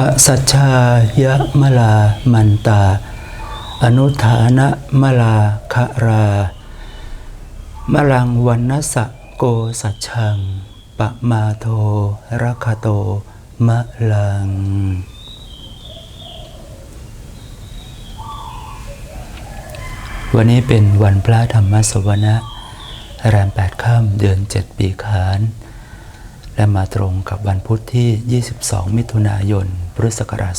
อสัจชายะมลามันตา อนุฐานะมลาคารา มลังวันนสะโกสัจชังปะมาโทรัคโตมะลัง วันนี้เป็นวันพระธรรมสวนะแรมแปดค่ำเดือนเจ็ดปีขานและมาตรงกับวันพุธที่ 22 มิถุนายน พุทธศักราช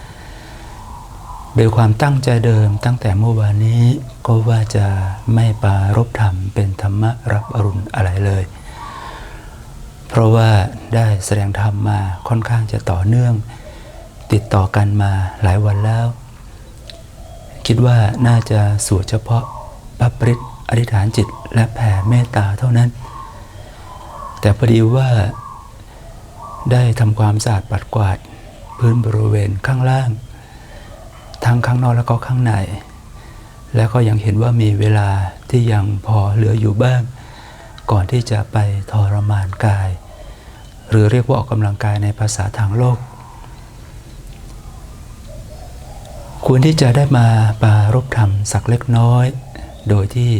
2565 โดยความตั้งใจเดิมตั้งแต่เมื่อวานนี้ก็ว่าจะไม่ปารบธรรมเป็นธรรมะรับอรุณอะไรเลย เพราะว่าได้แสดงธรรมมาค่อนข้างจะต่อเนื่อง ติดต่อกันมาหลายวันแล้ว คิดว่าน่าจะสวดเฉพาะพระปริตอธิษฐานจิตและแผ่เมตตาเท่านั้น แต่พอดีว่า ได้ทำความสะอาดปัดกวาดพื้นบริเวณข้างล่าง ทั้งข้างนอกแล้วก็ข้างใน แล้วก็ยังเห็นว่ามีเวลาที่ยังพอเหลืออยู่บ้าง ก่อนที่จะไปทรมานกาย หรือเรียกว่าออกกำลังกายในภาษาทางโลก ควรที่จะได้มาปารบธรรมสักเล็กน้อย โดยที่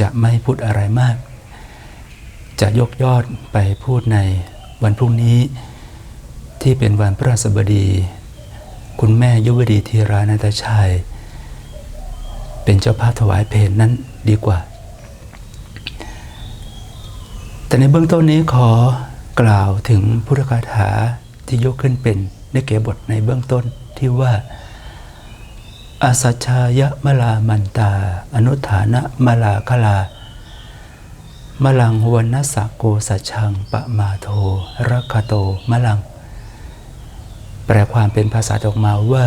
จะไม่พูดอะไรมาก จะยกยอดไปพูดใน วันพรุ่งนี้ที่เป็นวันพระสบดี คุณแม่ยุวดีธีรานาตชัย เป็นเจ้าภาพถวายเพลงนั้นดีกว่า แต่ในเบื้องต้นนี้ขอกล่าวถึงพุทธคาถาที่ยกขึ้นเป็นในเกบทในเบื้องต้นที่ว่าอาสัชายะมลามันตา อนุฐานะมลาคลา มลังวนนสะโกสัจชังปะมาโทรัคโตมลัง แปลความเป็นภาษาออกมาว่า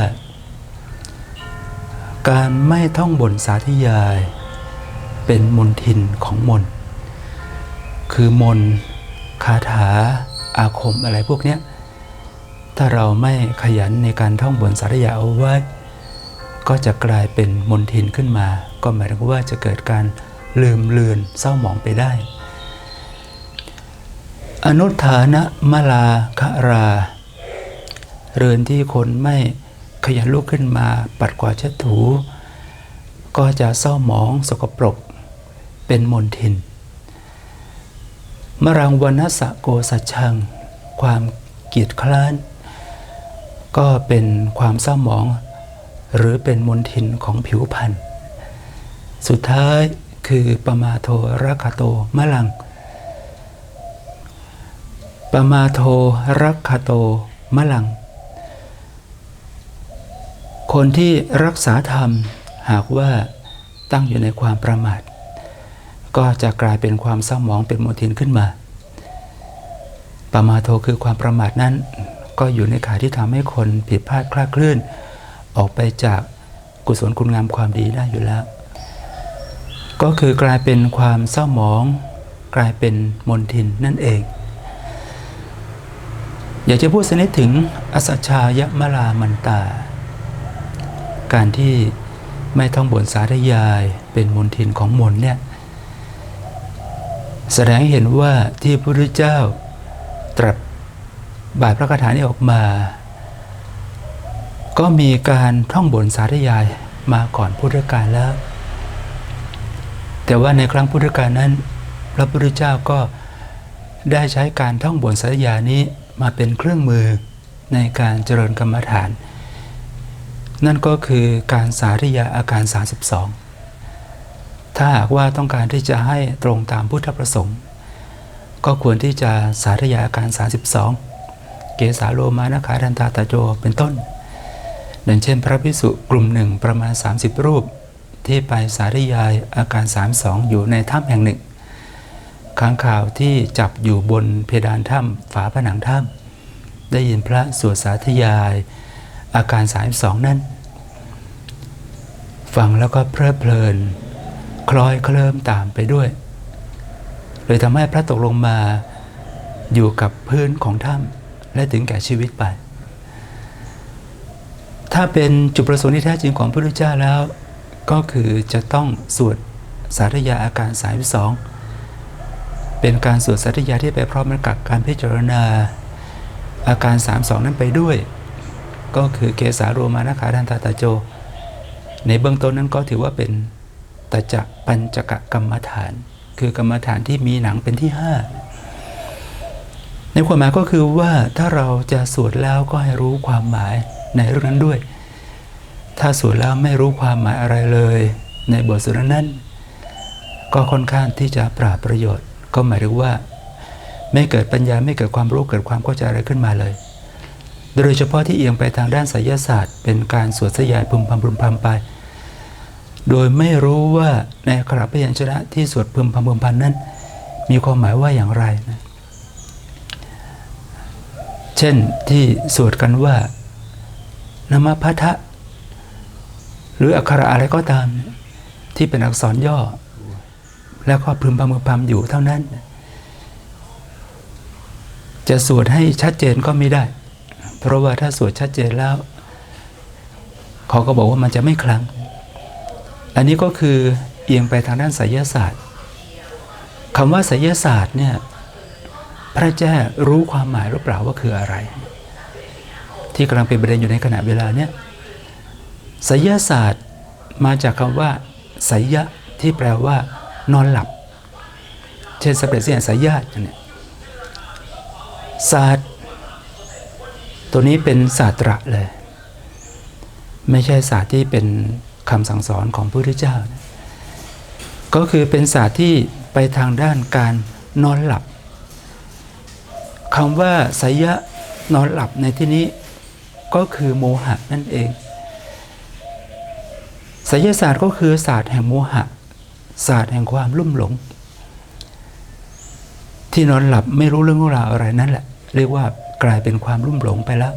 การไม่ท่องบนสาธยาย เป็นมนทินของมน คือมนคาถาอาคมอะไรพวกเนี้ยถ้าเราไม่ขยันในการท่องบนสาธยายเอาไว้ ก็จะกลายเป็นมนทินขึ้นมา ก็หมายถึงว่าจะเกิดการ ลืมเลือนเศร้าหมองไปได้ อนุฐานะมลาคารา เรือนที่คนไม่ขยันลุกขึ้นมาปัดกวาดเช็ดถู ก็จะเศร้าหมองสกปรก เป็นมนทิน มรังวันสะโกสัชัง ความเกียจคร้าน ก็เป็นความเศร้าหมอง หรือเป็นมนทินของผิวพรรณสุดท้าย คือปมาโทรักคโตมะลัง ปมาโทรักคโตมะลัง คนที่รักษาธรรมหากว่าตั้งอยู่ในความประมาท ก็จะกลายเป็นความเศร้าหมองเป็นโมทินขึ้นมา ปมาโทคือความประมาทนั้น ก็อยู่ในขายที่ทำให้คนผิดพลาดคลาดเคลื่อน ออกไปจากกุศลคุณงามความดีได้อยู่แล้ว ก็คือกลายเป็นความเศร้าหมอง กลายเป็นมนทินนั่นเอง อยากจะพูดสักนิดถึงอสัชายะมลามันตา การที่ไม่ท่องบนสาธยายเป็นมนทินของมนเนี่ยแสดงให้เห็นว่าที่พระพุทธเจ้าตรัสบาทพระคาถานี้ออกมา ก็มีการท่องบนสาธยายมาก่อนพุทธกาลแล้ว แต่ว่าในครั้งพุทธกาลนั้น พระพุทธเจ้าก็ได้ใช้การท่องบนสาธยานี้มาเป็นเครื่องมือในการเจริญกรรมฐาน นั่นก็คือการสาธยาอาการ 32 ถ้าหากว่าต้องการที่จะให้ตรงตามพุทธประสงค์ ก็ควรที่จะสาธยาอาการ 32 เกสาโลมานะขาดันตาตาโจเป็นต้นดังเช่นพระพิสุกลุ่มหนึ่งประมาณ 30 รูป ที่ไปสาธยายอาการ 32 อยู่ในถ้ำแห่งหนึ่งค้างข่าวที่จับอยู่บนเพดานถ้ำฝาผนังถ้ำได้ยินพระสวดสาธยาย อาการ 32 นั้นฟังแล้วก็เพลิดเพลิน คล้อยเคลิ้มตามไปด้วยเลยทำให้พระตกลงมาอยู่กับพื้นของถ้ำและถึงแก่ชีวิตไป ถ้าเป็นจุดประสงค์ที่แท้จริงของพระพุทธเจ้าแล้ว ก็คือจะต้องสวดสาธยาอาการ32เป็นการสวดสาธยาที่ไปพร้อมกับการพิจารณา อาการ 32 นั้นไปด้วย ก็คือเกสาโรมานาคาดันตาตาโจ ในเบื้องต้นนั้นก็ถือว่าเป็นตจะปัญจกะกรรมฐาน คือกรรมฐานที่มีหนังเป็นที่ห้าในความหมายก็คือว่าถ้าเราจะสวดแล้วก็ให้รู้ความหมายในเรื่องนั้นด้วย ถ้าสวดแล้วไม่รู้ความหมายอะไรเลย ในบทสวดนั้นก็ค่อนข้างที่จะปราบประโยชน์ ก็หมายถึงว่า ไม่เกิดปัญญาไม่เกิดความรู้เกิดความเข้าใจอะไรขึ้นมาเลย โดยเฉพาะที่เอียงไปทางด้านไสยศาสตร์ เป็นการสวดสยายพึมพำพึมพำไป โดยไม่รู้ว่าในขณะพยัญชนะที่สวดพึมพำพึมพำนั้น มีความหมายว่าอย่างไรนะเช่นที่สวดกันว่านามพัทะ หรืออักขระอะไรก็ตาม ที่เป็นอักษรย่อ แล้วก็พึมพำพึมพำอยู่เท่านั้น จะสวดให้ชัดเจนก็ไม่ได้ เพราะว่าถ้าสวดชัดเจนแล้วเขาก็บอกว่ามันจะไม่คลัง อันนี้ก็คือเอียงไปทางด้านไสยศาสตร์คำว่าไสยศาสตร์เนี่ยพระเจ้ารู้ความหมายหรือเปล่าว่าคืออะไร ที่กำลังเป็นประเด็นอยู่ในขณะเวลาเนี้ย ไสยศาสตร์มาจากคำว่าไสยะที่แปลว่านอนหลับ เช่นสเปรเซียนไสยะเนี่ยศาสตร์ ตัวนี้เป็นศาสตระเลย ไม่ใช่ศาสตร์ที่เป็นคำสั่งสอนของพระพุทธเจ้านะก็คือเป็นศาสตร์ที่ไปทางด้านการนอนหลับคำว่าไสยะนอนหลับในที่นี้ก็คือโมหะนั่นเอง ไสยศาสตร์ก็คือศาสตร์แห่งโมหะ ศาสตร์แห่งความลุ่มหลง ที่นอนหลับไม่รู้เรื่องราวอะไรนั่นแหละ เรียกว่ากลายเป็นความลุ่มหลงไปแล้ว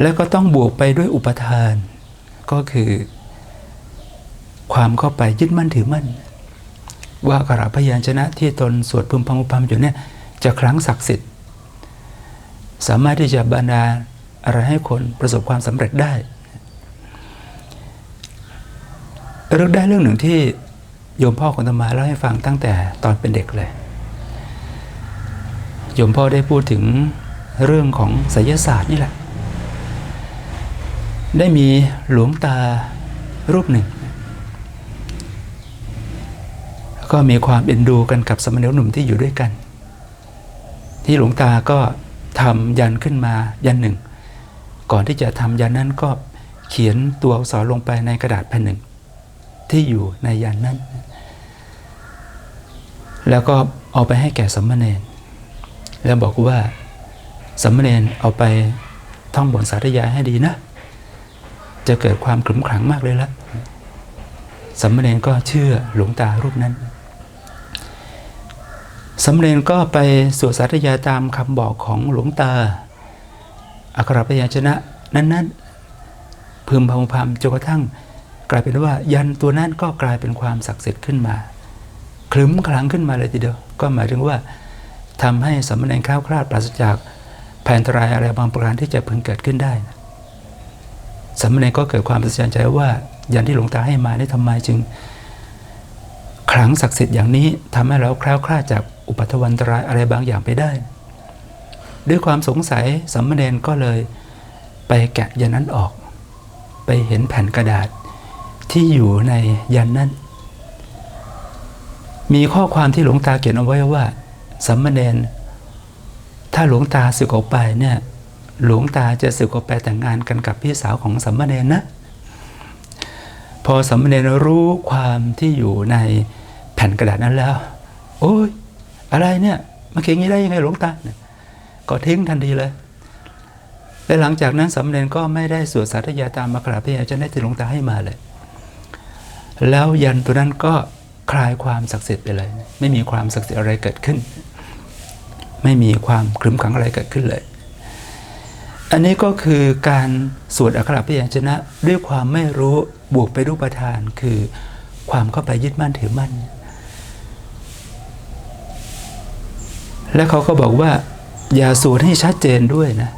แล้วก็ต้องบวกไปด้วยอุปทาน ก็คือ ความเข้าไปยึดมั่นถือมั่น ว่ากขระพยัญชนะที่ตนสวดพึมพำพึมพำอยู่เนี่ยจะครั้งศักดิ์สิทธิ์ สามารถที่จะบรรดาล อะไรให้คนประสบความสำเร็จได้เรื่องได้เรื่องหนึ่งที่โยมพ่อของตมาเล่าให้ฟังตั้งแต่ตอนเป็นเด็กเลย โยมพ่อได้พูดถึงเรื่องของไสยศาสตร์นี่แหละ ได้มีหลวงตารูปหนึ่ง ก็มีความเอ็นดูกันกับสมณเณรหนุ่มที่อยู่ด้วยกัน ที่หลวงตาก็ทำยันขึ้นมายันหนึ่ง ก่อนที่จะทำยันนั้นก็เขียนตัวอักษรลงไปในกระดาษแผ่นหนึ่ง ที่อยู่ในยันนั้น แล้วก็เอาไปให้แก่สมณเณรแล้วบอกว่าสมณเณรเอาไปท่องบทสาธยายให้ดีนะ จะเกิดความขรึมขรังมากเลยละสมณเณรก็เชื่อหลวงตารูปนั้นสำเร็จก็ไปสวดสาธยายตามคำบอกของหลวงตา อักขระพยัญชนะนั้นๆพึมพำพำจนกระทั่ง กลายเป็นว่ายันตัวนั้นก็กลายเป็นความศักดิ์สิทธิ์ขึ้นมาคลึ้มคลังขึ้นมาเลยทีเดียว ก็หมายถึงว่าทำให้สมณเณรคล้าวคลาดปราศจากแผนตรายอะไรบางประการที่จะพึงเกิดขึ้นได้นะสมณเณรก็เกิดความประจันใจว่ายันที่หลวงตาให้มานี่ทำไมจึงครั้งศักดิ์สิทธิ์อย่างนี้ทำให้เราคล้าวคลาดจากอุปัทวันตรายอะไรบางอย่างไปได้ ด้วยความสงสัยสัมมเณรก็เลย ไปแกะยันนั้นออก ไปเห็นแผ่นกระดาษที่อยู่ในยันนั้น มีข้อความที่หลวงตาเขียนเอาไว้ว่าสัมมเณรถ้าหลวงตาสึกออกไปเนี่ยหลวงตาจะสึกออกไปแต่งงานกันกับพี่สาวของสัมมเณรนะ พอสัมมเณรรู้ความที่อยู่ในแผ่นกระดาษนั้นแล้ว โอ้ยอะไรเนี่ยมาเขียนงี้ได้ยังไงหลวงตาเนี่ย ก็ทิ้งทันทีเลย และหลังจากนั้นสำเร็จก็ไม่ได้สวดสาธยายตามมาคราพยาจะได้ที่หลวงตาให้มาเลย แล้วยันตัวนั้นก็คลายความศักดิ์สิทธิ์ไปเลย ไม่มีความศักดิ์สิทธิ์อะไรเกิดขึ้น ไม่มีความครึ้มขังอะไรเกิดขึ้นเลย อันนี้ก็คือการสวดอักขระพยัญชนะ ด้วยความไม่รู้บวกไปด้วยประทาน คือความเข้าไปยึดมั่นถือมั่น และเขาก็บอกว่า อย่าสวดให้ชัดเจนด้วยนะ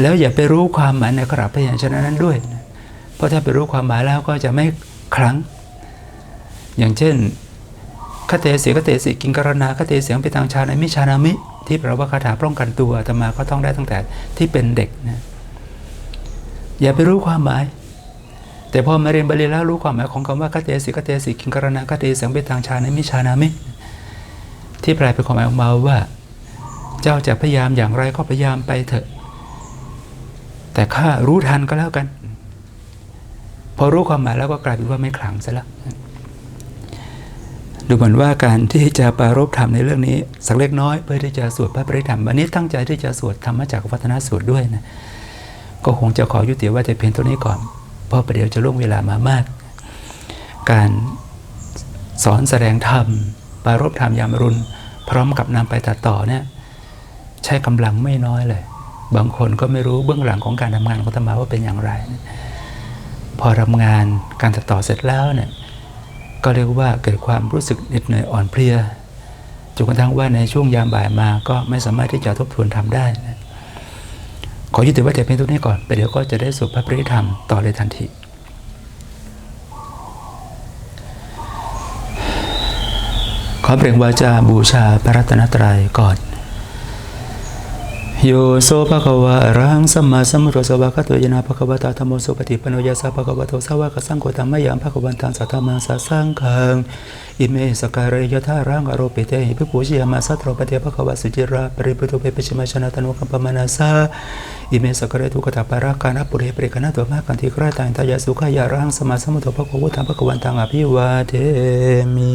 แล้วอย่าไปรู้ความหมายในกขระพยัญชนะนั้นด้วยนะเพราะถ้าไปรู้ความหมายแล้วก็จะไม่ครั้ง อย่างเช่นคเตเสีคเตสิกิงกรณาคเตเสียงไปทางชานามิชานามิ ที่แปลว่าคาถาป้องกันตัวอาตมาก็ท่องได้ตั้งแต่ที่เป็นเด็กนะอย่าไปรู้ความหมาย แต่พอมาเรียนบาลีแล้วรู้ความหมายของคำว่าคเตสิคเตสิกิงกรณาคเตเสียงไปทางชานามิชานามิ ที่แปลเป็นความหมายออกมาว่า เจ้าจะพยายามอย่างไรก็พยายามไปเถอะ แต่ข้ารู้ทันก็แล้วกัน พอรู้ความหมายแล้วก็กลายเป็นว่าไม่ขลังซะแล้วดูเหมือนว่าการที่จะปรารบธรรมในเรื่องนี้ สักเล็กน้อยเพื่อที่จะสวดพระปริธรรมวันนี้ตั้งใจที่จะสวดธรรมจากวัฒนสูตรด้วยนะก็คงจะขอยุติว่าจะเพียงเท่านี้ก่อน เพราะประเดี๋ยวจะล่วงเวลามามาก การสอนแสดงธรรมปรารบธรรมยามรุน พร้อมกับนำไปตัดต่อเนี่ย ใช้กำลังไม่น้อยเลย บางคนก็ไม่รู้เบื้องหลังของการทำงานของธรรมาว่าเป็นอย่างไร พอทำงานการตัดต่อเสร็จแล้วเนี่ยก็เรียกว่าเกิดความรู้สึกเหน็ดเหนื่อยอ่อนเพลียจนกระทั่งว่าในช่วงยามบ่ายมาก็ไม่สามารถที่จะทบทวนทำได้นะขอยุติว่าจะเป็นตัวนี้ก่อนแต่เดี๋ยวก็จะได้สุภาพปริธรรมต่อเลยทันทีขอเปล่งวาจาบูชาพระรัตนตรัยก่อน โยโซภะคะวะรังสัมมาสัมพุทโธสวากาโตยนะภะคะวะตาธัมโสุปฏิปนโนยสะภะคะวะโตสาวกสังโฆธัมมยังภะคะวันตังสัทธามังสัสสังฆังอิเมสการะยะทารังอโรปิเตหิภิปุชิยามาสัตโรปะเทภะคะวะสุจิระปริปุโตเปปิชิมาชนะตนุกัมปมานาสาอิเมสการะทุกตาปาราการะปุเรปริกนะตัวมากันติกราตังตายาสุขายารังสัมมาสัมพุทโธภะคะวะตังภะคะวันตังอภิวาเทมิ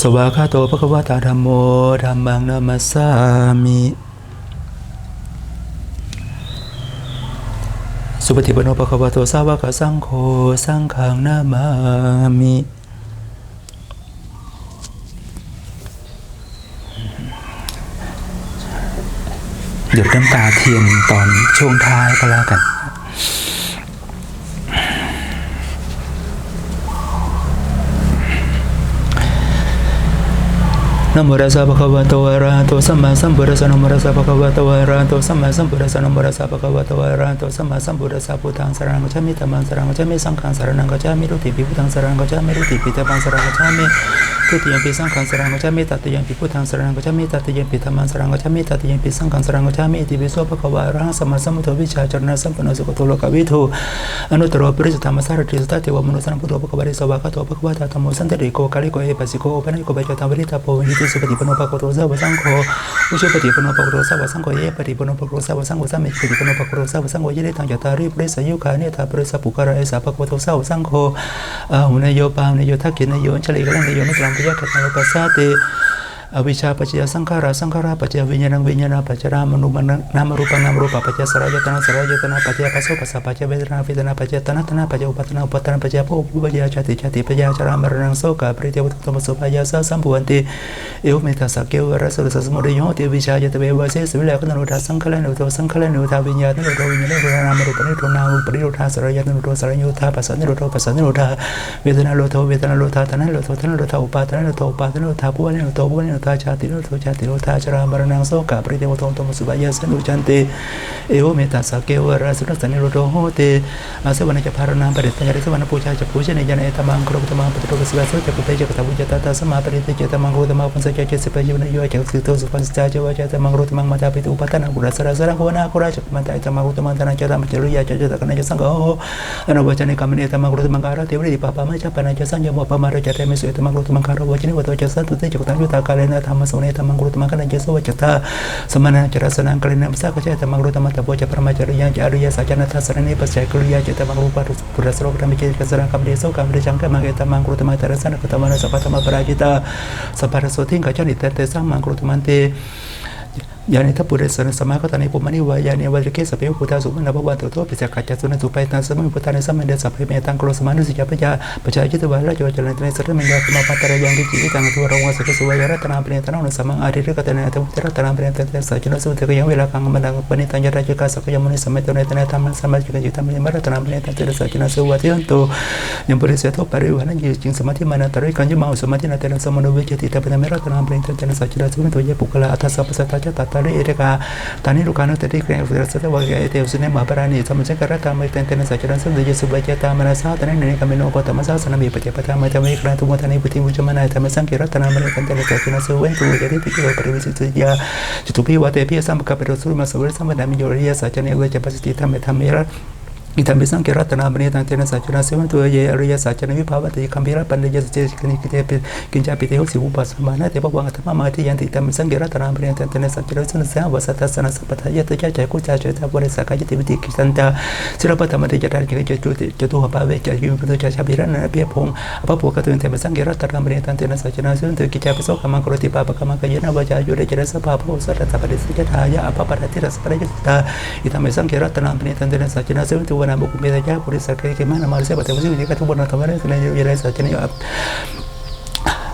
สวากาโตภควตาธรรมโมธรรมังนามัสสามิ สุปฏิปโนภควโตสาวกสังโฆสังฆังนามามิหยดน้ำตาเทียนตอนช่วงท้ายก็แล้วกัน นะโมตัสสะภะคะวะโตอะระหะโตสัมมาสัมพุทธัสสะนะโมตัสสะภะคะวะโตอะระหะโตสัมมาสัมพุทธัสสะนะโมตัสสะภะคะวะโตอะระหะโตสัมมาสัมพุทธัสสะพุทธังสรณังกัจฉามิธัมมังสรณังกัจฉามิสังฆังสรณังกัจฉามิรุติปิพุทธังสรณังกัจฉามิรุติปิธัมมังสรณังกัจฉามิ ทุติยมปิสังฆังสรังกัจฉามิตติยมปิพุทธังสรังกัจฉามิตติยมปิธัมมังสรังกัจฉามิตติยมปิสังฆังสรังกัจฉามิติปิโสภะควะอรหังสมมาสัมพุทโธวิชาจรณะสัมปันโสุขโตโลกวิทูอนุตตรปริสุทธรรมสารติสตติวมนุสันพุทโธภะควะริสวะคะโตภะควะตาธัมโมสันติริโกกาลิโกเอปัสิโกปะนิโกปัจตังวริตาโพวิติสุปฏิปโนภะคะวะโตสาวะสังโฆอุชุปฏิปโนภะคะวะโตสาวะสังโฆเยปฏิปโนภะคะวะโตสาวะสังโฆสัมมิปฏิปโนภะคะวะโตสาวะสังโฆเยเดตังยตาริปริสยุคาเนตาปริสปุการะเอสาภะคะวโตสาวะสังโฆอาหุนโยปามนโยทักขินโยอัญชลิกะลังโยนิกลัง ક્રિયા ઘટના લોકો સાથે อวิชชาปัจจยสังขาราสังขาราปัจจยวิญญาณวิญญาณปัจจยามนุมนนามรูปนามรูปปัจจยสรายตนะสรายตนะปัจจยปัสสปัสสะปัจจยเวทนาเวทนาปัจจยตนะตนะปัจจยอุปทนาอุปทนาปัจจยภพภูปัจจยชาติชาติปัจจยชรามรณังโสกาปริเทวตุตมสุปายาสสัมภวันติเอวเมตาสเกวรสรสสมุทโยติวิชายตเววาเสสวิเลกนโนทาสังขลันโนทสังขลันโนทาวิญญาณโนทวิญญาณโนทนามรูปนิโทนารูปนิโทธาสรายตนะโนทสรายโยธาปัสสนิโรธปัสสนิโรธาเวทนาโลโทเวทนาโลธาตนะโลโทตนะโลธาอุปาทนะโลโทอุปาทนะโลธาภูวะโลโทภูวะโลธาชาติโลโทชาติโลธาชรามรณังโสกาปริเทวโตตมสุปายาสนุจันติเอวเมตาสเกวราสรสนิโรธโหติอาเสวรรณจะพารณามปริตยาริสวรรณปูชาจะปูชนียานเอตมังครุตมังปฏิโรกสิวาสุจะปุตจะกตบุจตตาสมาปริเตเจตมังครุตมังปัญสจเจสิปยุนโยจะสิโตสุปัสจาเจวะเจตมังครุตมังมาตาปิตุปัตตานังกุรสระสระโหนาคุราจมันตาเอตมังครุตมังตานาจตมัจริยาจจตกันจสังโฆอนุวัจเนกามิเนตมังครุตมังการะเทวริปปามาจปะนาจะสัญญโมปะมาระจเตมิสุเอตมังครุตมังการะวัจเนวัตจะสันตุเตจกตังยุตากาเลริณธรรมสุเนธรรมังกรุตมังกันเจสวจัตตาสมณะจรสนังกริณมิสากุเจธรรมังกรุตมังตะวพจะพระมาจริยังจาริยสัจนะทสรนีปัสจัยกุลยาจิตมังรุปารุปุรสโรกรรมิเจกสรังกัมเดโสกัมเดชังกัมังเกตมังกรุตมังตรสนะกตมานะสัพพธรรมปราจิตาสัพพะโสทิงกัจจนิเตเตสังมังกรุตมังเต ยานิทัพปุเรสนสมาคตานิปุมณิวายานิวัจเกสเปพุทธาสุมาณภวันตัวปิจักกัจจสุนันสุไปตังสมัยพุทธานิสมเมเดสัพเพเมตังโกรสมานุสิจาปยาปชาจิตวาราจวัจรในตนสรมิงยาคุมาปัตตระยังดิจิตังทุรวัสกสุวายรัตนาเปรียนตนาสมังอาริรกตนาตมุตรัตนาเปรียนตสัจจนสุเตกยังเวลาคังมันดังปณิตัญญราชกาสกยมุนิสมัยตนตนาธรรมสมัยจิกจิตามยมรัตนาเปรียนตเตสัจจนสุวัติยันโตยังปริเสธปริวานันยิจิงสมาธิมานัตริกันยมาสมาธินาเตนะสมโนเวจิติตาปนเมรัตนาเปรียนตเตสัจจนสุนตัวเยปุกลาอัตสัพพสัตตาริเอเดกาตานิรุกานุตติเกรงสุรสัตวะเกเตวสุเนมาปรานิสมสังกรตามเตนเตนะสัจตตนะเนกามิโนกตมะสาสนามีปฏิปทามัตเมกราตุมตานิพุติมุจมนาธรรมสังเกรตนามเนกันเตนะสัจนะสุเวนตุยะริติโกปริวิสิตยาจตุพิวะเตพิ สัมปะกะเปโรสุมาสเวสัมปดามิโยริยสัจเนเวจปัสติธรรมธรรมเมระอิทัมปิสังเกรัตนาบณีตังเตนะสัจจนะเสวันตัวเยอริยสัจจนะวิภาวติคัมภีรปัญญยสัจเจกินิกิเตปิกินจาปิเตหุสิอุปัสมานะเตปะวังอัตมะมาทิยันติตัมปิสังเกรัตนาบณีตังเตนะสัจจนะสุนเสาวสัตตสนะสัพพทายะตจาจกุจาเจตาบริสักายติวิติกิสันตาศิลปธรรมติจตาเจจุตุจตุหปาเวจยุปตุจาชาบิรันนะเปียพงอภปุกตุนเตปิสังเกรัตนาบณีตังเตนะสัจจนะสุนตัวกิจาปิโสกมังกรติปาปะกมังกยนะวจายุเรจระสภาโพสัตตะปะริสิจทายะอภปะติรสปะริจตาอิทัมปิสังเกรัตนาบณีตังเตนะสัจจนะสุนตุว bwana, kupongeza japo serikali kama na mali sababu tayari ni katibu bwana, tawala kinaendelea serikali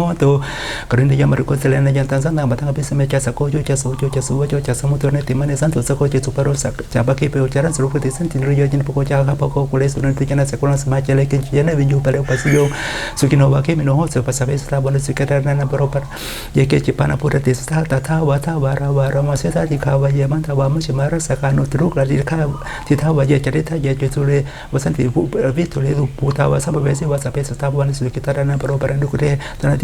หตุกรณียมรุกเสลนยันตันสันนาบัตังอภิสมัยจัสสโคจุจัสสุจุจัสสุวจุจัสสมุทรเนติมันในสันตุสโคจิตุปารุสักจับบักิเปโอจารันสรุปติสันตินรยจินปุโกจาระปุโกกุเลสุนันติจันสกุลสมาเจลิกิจยันวิญญูปะเลวปัสยงสุกินโอวากิมินโหสุปัสสะเวสลาบุนสุกิตานันบรุปะเยเกจิปานาปุระติสตาตาทาวาทาวาราวารามาเสตาติคาวาเยมันทาวามุชิมารสกานุตรุกลาดิคาทิทาวาเยจริทาเยจุสุเรวสันติภูวิทุเรสุภูทาวาสัมเวสิวาสเปสตาบุนสุกิตานันบรุปะรันดุกเรตนาต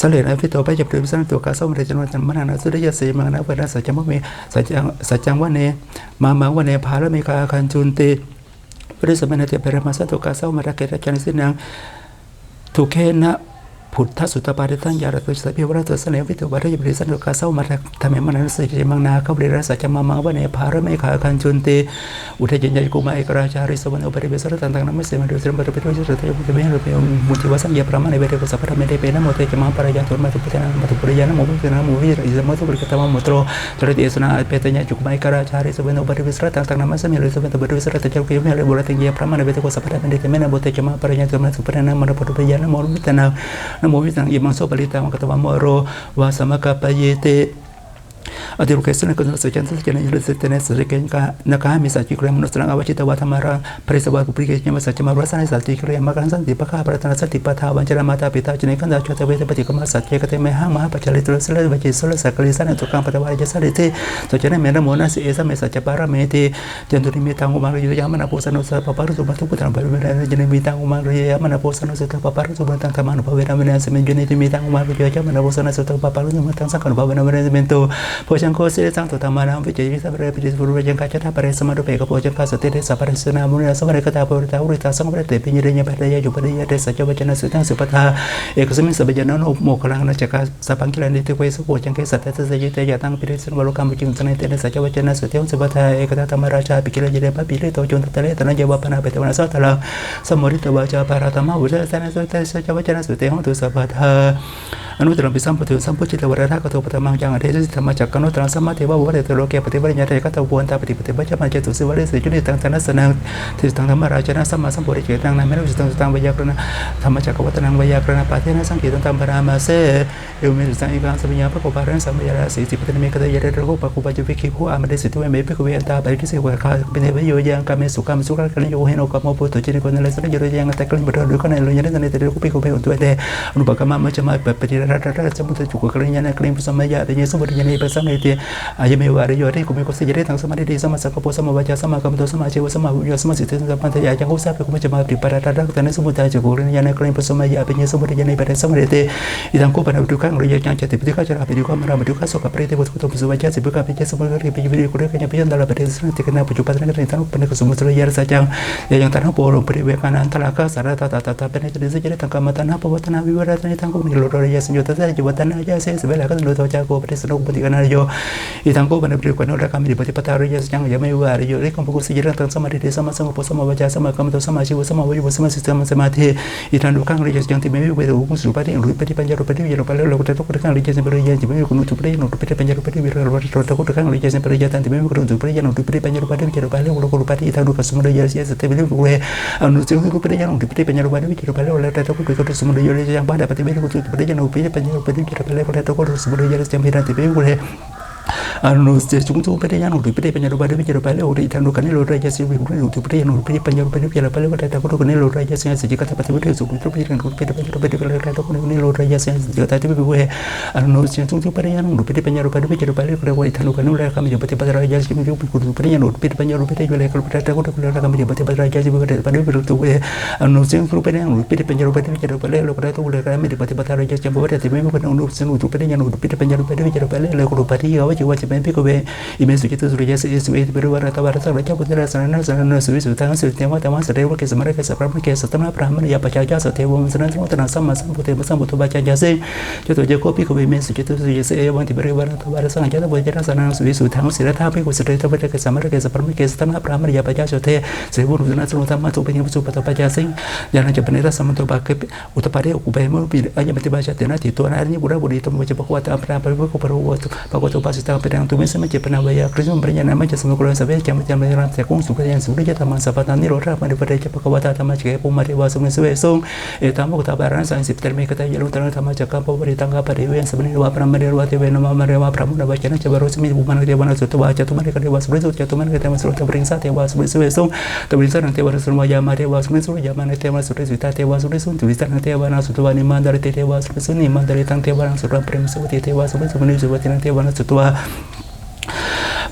สเลนอภิโตไปจับถือสันตัวกาสมเรจนวันจมนานาสุริยศีมังนาเวรัสัจมุสัจจังสัจังวะเนมามางวะเนพาลเมกาคันจุนติปริสมณเถเปรมาสัตตุกาสมระเกตจันสินังถูกเคนะ พุทธสุตปาริตังยาระตุสพิวราตสเนวิตุบาริยบริสันตุกาเศร้ามาทำให้มันนั้นสิจมังนาเขาบริรัสจะมามังวันเนภารไม่ขาคันจุนเตอุทยานยกุมาเอกราชาริสวรรณอุปริเวสรตันตังนัมเสมันดุสิมบริเวสรตัยมุตเบนรุเปมุติวสังยาพระมาในเวทกุสัพพะเมเดเปนะโมเตจมาปารายาตุมาตุปเตนะมาตุปริยานะโมวิเตนะโมวิริสมตุบริกตมามโตรจริตเอสนาเปตญาจุกมาเอกราชาริสวรรณอุปริเวสรตังตังนัมเสมิริสวรรณอุปริเวสรตัยกุยเมเลบุรติยาพระมาในเวทกุสัพพะเมเดเปนะโมเตจมาปารายาตุมาตุปริยานะโมปินะนโมวิสังอิมังโสปริตังกตวัมโโรวาสมกปเยเต อติรุกเกสุนักุสุจันสัจเจนะยุสิเตนะสัจเกนกะนักามิสัจจิกรมนุสรังอวชิตวะธรรมารัปริสวะกุปริกเกชยมสัจจมารสนสัจจิกรมกันสันติปะคาปรัตนสันติปะทาวัญจรมาตาปิตาจนิกันดาชวตเวทปฏิกมสัจเจกเตมหามหาปัจจริตรสเลวัจิสลสักลิสันตุกังปตวายสัจติสัจเจนะเมรโมนัสเอสเมสัจจปาระเมติจันตุริเมตังุมังยุยามนาโพสนุสัปารุสุบัตุปตังปริเวณจันตุริตังุมังยุยามนาโพสนุสัพปารุสุบัตังธรรมานุภเวนะเนะสเมจุนติเมตังุมังยุยามนาโพสนุสัพปารุสุบัตังสังขนุภเวนะเมนะเมนโตชังโคสิสังตุธรรมานังวิจิยวิสัพเรปิสุรุยังกาชนาปะเรสมารุเปกโพจังกาสติเดสัพเรสนามุนีสัพเรกตาปุริตาอุริตาสังเรเตปิญเรยปัตยายุปัตยาเดสัจวัจนะสุตังสุปทาเอกสมิสัพยานันโมคลังนะจักสัพังกิรันติเตเวสุโกจังเกสัตตะสยิเตยตังปิริสุนวโลกามจิงสนเตนดสัจวัจนะสุเทงสุปทาเอกตาธรรมราชาปิกิลเยเดปะปิเลโตจุนตะเลตนะเยวปนาเปตวนาสัตลังสมุริตวาจาปาราธมะอุเสสนะสุเตสัจวัจนะสุเตังตุสัพพาอนุตตรปิสัมปทุสัมปุจิตวรรทะกโตปตมังยังอเทสธรรมจักกันุตรังสมาธิวะวัฏเตโลเกปฏิบัติญาเตกัตะวนตาปฏิปฏิบัติจามาเจตุสิวะเรสิจุนิตังธนัสนังทิตังธรรมราชนะสัมมาสัมพุทธเจตังนามเมรุสตังสตังวยากรณะธรรมจักรวัตนังวยากรณะปาเทนะสังเกตังตัมปรามาเสเอวเมรุสังอิกังสัมยาพระโกปารังสัมยาราสีสิปติเมกตยะเรโกปะกุปะจุวิคิภูอามาเดสิตุเวเมปิกเวอันตาปริกิสิวะคาเปเนวโยยังกาเมสุกามสุกัลโยเฮโนกามโพตุจินิโกนัลสันโยยังตะกลิบดอดุกนัลโยยันตันเตเรกุปิโกเปอุตุเตอนุปกรรมมะจะมาปปฏิระระระสมุตจุกกลิญาณกลิมสมัยยะเตเยสมุทยานิปัสสมเตอายเมวะริโยเรกุเมโกสิยเรตังสมาธิสัมมาสักโปสมาวาจาสมากัมโตสมาเจวสมาวิยสมาสิทธิสัมปันทยาจังหุสาเปกุเมจมาปฏิปาระระระตันสมุทัยจุกกลิญาณกลิมปัสสมยะเปเยสมุทัยานิปัสสมเตอิทังโกปะนดุขังริยจังจติปิคะจราปิดุขัมรามิดุขัสกปริเตวุตุตุสุวัจสิบุกะเปเจสมุทริปิยวิริกุเรกัญญปิยันตลาปเตสนติกนาปัจจุบันนักเรียนทั้งปนกสมุทรยารสัจจังยังตันหโปโรปริเวกานันตลากาสารตาตาตตเป็นจดิสิจริตังกรรมตันหปวัตนาวิวรัตนิทังกุมิโลรยาสัญญุตัสจิวัตนาญาเสสเวลากันโลตจากโกปฏิสนุปฏิกนาโยอิทังโกปนปริกวนรกามิปฏิปตารยาสัจจังยามวาริโยริคอมปุกุสิจริตังสมาธิสมาสังปสมาวจาสมากรรมตสมาชิวสมาวิวสมาสิสมาสมาธิอิทันดุขังริยสัจจังติเมวิเวตุกุสุปฏิรุปฏิปัญญารุปฏิวิโรปะเลโลกุตตะกุตขังริยสัจปริยาจิเมวิกุนุตุปฏิโนตุปฏิปัญญารุปฏิวิโรโลตะกุตขังริยสัจปริยาตันติเมวิกุนุตุปฏิยานุตุปฏิปัญญารุปฏิวิโรปะเลโลกุตุปฏิอิทันดุกัสมุรวจิวัจิเป็นพิกเวอิเมสุจิตุสุริยสิสุสมิติปิรุวาระตวาระสักระเจ้าพุณนราสนัาสันนสุวิสุทังสุเทวะตวังสเดวะเกสมารเกสพระมเกสตมะพระมยาปชาญาสเทวมสนันทมตนาสัมมาสัมพุทธทมสัมพุทธบัจจายาเซจตุเจโกพิกเวเมสุจิตุสุริยสิเอวันติปิรุวรตวรสังเจตบุญราสนาสุวิสุทังศิรธาพิกุสเดทวะเกสมารเกสพระมเกสตมะพระมยาปชาญาเทเสวุรุสนันทมตมาสุปิมุสุปตปายาสิงยานัจเปนิรัสมัมตุบากอุตปาเรอุเบมุปิอายมติบาชาเตนะติตัวนั้นนี้บุระบุรีตมุจปะควะตามพระปริภุปะโรวะปะกตุปัส 수다가 kung 두면서 yang 변화하여 그리스도 브레냐 먼저 스모그로 서베 잠잠 사람 세공 수가연 수리자 담만 사바다니 로라 마리 버레자 바카바다 담마 지게 보마리 와송에 스웨송 에 담고 다바란 산십 텔메 kata yelung tanah tama jaka pemberi tangga pada yang sebenarnya wa pernah mari wa tebe nama mari wa pram na bacana coba baru semi bukan kita bana sutu baca tu mari kada wa sebri sutu tu kita masuk tu bering sate wa sebri sung tu bisa nanti wa sutu ma jama te wa sebri sutu jama nanti wa sutu suta te wa sutu sutu nanti wa na suatu wa ni mandar te te wa sutu ni mandar tang te wa sutu prim sutu te wa sutu sutu ni sutu nanti wa suatu wa uh,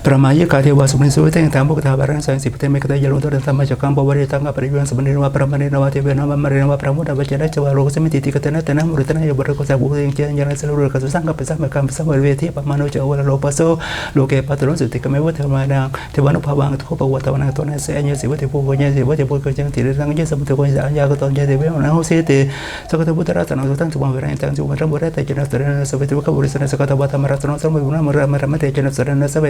Pramaya kati wa sumni suwe teng tambo kata barang sang sipete me kata jalur dan sama jakam bawa dia tangga perijuan sebenarnya wa pramane nawa tebe nama marina wa pramu da baca da cewa rogo semi titi kata na tanah murid tanah ya berko sa buku yang kian jalan seluruh kasus sangka pesa mereka pesa berweti apa mano jawa lo paso lo ke patron suti kame wa tema da teba no pawang to pa wa tawana to na se anya siwe te pokoknya siwe te pokoknya tidak sang je sama te ko ya anya ko ton je tebe na ho se te sakata putara tanah sultan cuma berang tang cuma ram berata jenas terana sabe te ka burisana sakata bata maratron sama guna mara mara mate jenas terana sabe pa ya busu ne sakata wa sang ratan sultan cuma barang amri yang pa yang sang te jenas terana sabe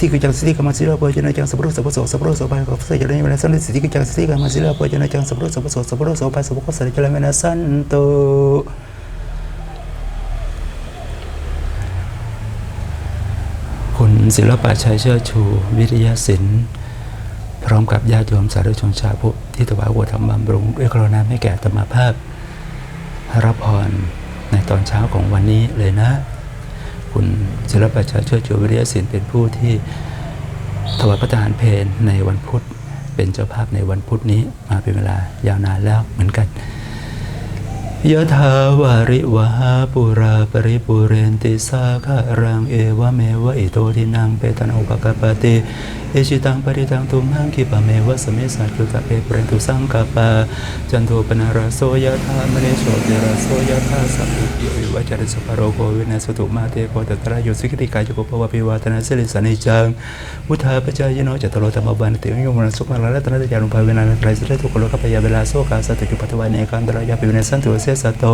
ธิกิจังสิทธิกรรมสิลาปจนะจังสัพพุสัพพโสสัพพุโสปายกับสัจจริญเวนัสันสิทธิกิจังสิทธิกรรมสิลาปจนะจังสัพพุสัพพโสสัพพุโสปายสัพพุสัจจริญเวนัสันโต คุณ ศิลปะชัยเชิดชู วิทยาศิลป์พร้อมกับญาติโยมสาธุชนชาวพุทธที่ถวายวัวธรรมบำรุงด้วยกรณาให้แก่ธรรมภาพ รับพรในตอนเช้าของวันนี้เลยนะ คุณศิลปะชัยเชิดชูวิทยาศิลป์เป็นผู้ที่ถวายพระทหารเพลในวันพุธเป็นเจ้าภาพในวันพุธนี้มาเป็นเวลายาวนานแล้วเหมือนกัน ยะถาวาริวหาปุราปริปุเรนติสาคารังเอวะเมวะอิโตทินังเปตนอุปกปติ เอชิตังปริตังตุมหังคิปะเมวะสเมสัจจุตะเปเปรนตุสังกปะจันโทปนาราโสยะธามเนโชติราโสยะธาสัพพิติวิวัจริสปโรโควินาสตุมาเตโกตตระโยสิกติกายโกภวะปิวาตนาสิริสนิจังวุธาปจายโนจัตโรธรรมบันติวิโยมนสุขมาลาตนาตยานุภาเวนาไตรสิเรตุกโลกปยาเวลาโสกาสติจุปัตวันเอกันตระยาปิวินสันตุเสสโต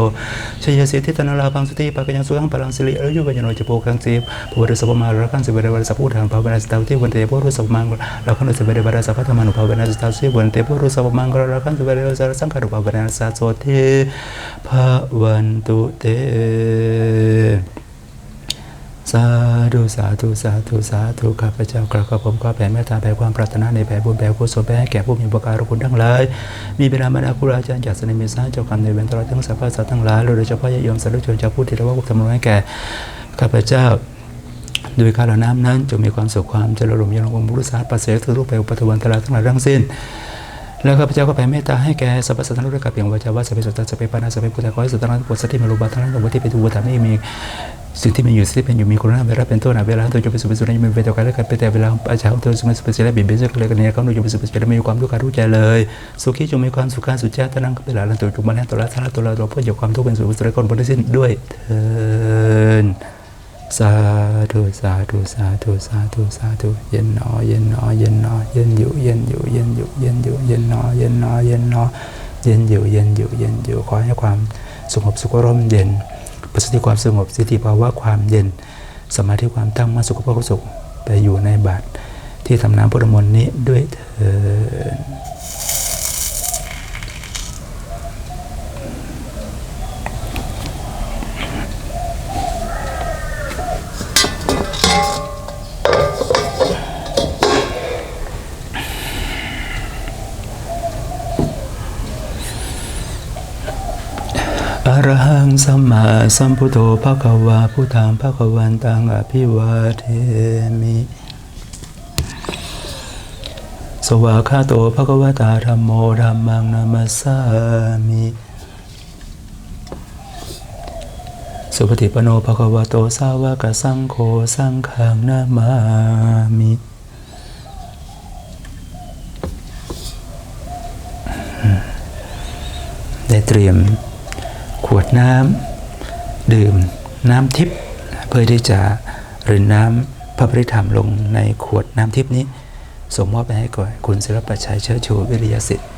ชัยสิทธิตนาลาพังสุติปะกัญญสุขังพลังสิริอริยกัญญโนจโปกังสิภวะสัพมาราคังสิเวเรวะสัพพุทธังภาวนาสตาวติวันเตปุรุสัพมังราคันสิเวเรวะสัพพะธรรมานุภาวนาสตาวสิวันเตปุรุสัพเวเรวะสังขารุภาวนาสตาวโสเทภวันตุเตสาธุสาธุสาธุสาธุข้าพเจ้ากระขอผมขอแผ่เมตตาแผ่ความปรารถนาในแผ่บุญแผ่กุศลแผ่แก่ผู้มีบุญการคุณทั้งหลาย มีเวลาบรรดาคุรูอาจารย์จากสนิมิสร้างเจ้ากรรมในเวรตลอดทั้งสรรพสัตว์ทั้งหลายโดยเฉพาะญาติโยมสาธุชนชาวพุทธที่ราว่าบุกทำนให้แก่ข้าพเจ้า โดยข้าเหล่าน้ำนั้นจงมีความสุขความเจริญรุ่งเรืององค์บุรุษาปัสเสกทุรูปไปอุปทวันตลาทั้งหลายทั้งสิ้นแล้วข้าพเจ้าก็แผ่เมตตาให้แก่สรรพสัตว์ทั้งหลายกับเพียงวาจาว่าสัพเพสัตตาสัพเพปานาสัพเพพุทธะขอให้สัตว์ทั้งหลายปวดสัติมารุบาทั้งหลายทั้งหมดที่เป็นทุกข์ทำให้มีสิ่งที่มีอยู่สิ่งที่เป็นอยู่มีคุณภาพเวลาเป็นต้นเวลาตัวจะเป็นสุภาษิตยังมีเวทการและการเป็นแต่เวลาอาจารย์ตัวสุภาษิตและบิดเบือนเลยกันเนี่ยเขาดูจะเป็นสุภาษิตและมีความทุกข์การู้ใจเลยสุขีจงมีความสุขการสุจริตนั่งเป็นหลานตัวจุมาแล้วตัวละท่านตัวละตัวเพื่อจะความทุกข์เป็นสุภาษิตและคนบนสิ้นด้วยเถิน สาธุสาธุสาธุสาธุสาธุเย็นหนอเย็นหนอเย็นหนอเย็นอยู่เย็นอยู่เย็นอยู่เย็นอยู่เย็นหนอเย็นหนอเย็นหนอเย็นอยู่เย็นอยู่เย็นอยู่ขอให้ความสงบสุขร่มเย็นประสิทธิความสงบสิทธิภาวะความเย็น สมาธิความตั้งมั่นสุขภาพสุขไปอยู่ในบาตรที่ทำน้ำพุทธมนต์นี้ด้วยเถิด อะระหังสัมมาสัมพุทโธภะคะวาพุทธังภะคะวันตังอภิวาเทมิ สวากขาโตภะคะวตาธัมโมธัมมังนามัสสามิ สุปฏิปโนภะคะวะโตสาวกสังโฆสังฆังนามามิได้เตรียม วดน้ำดื่มน้ำทิพย์เพื่อที่จะรินน้ำพระปริธรรมลงในขวดน้ำทิพย์นี้ ส่งมอบไปให้ก่อนคุณศิลปชัยเชื้อชูวิริยสิทธิ์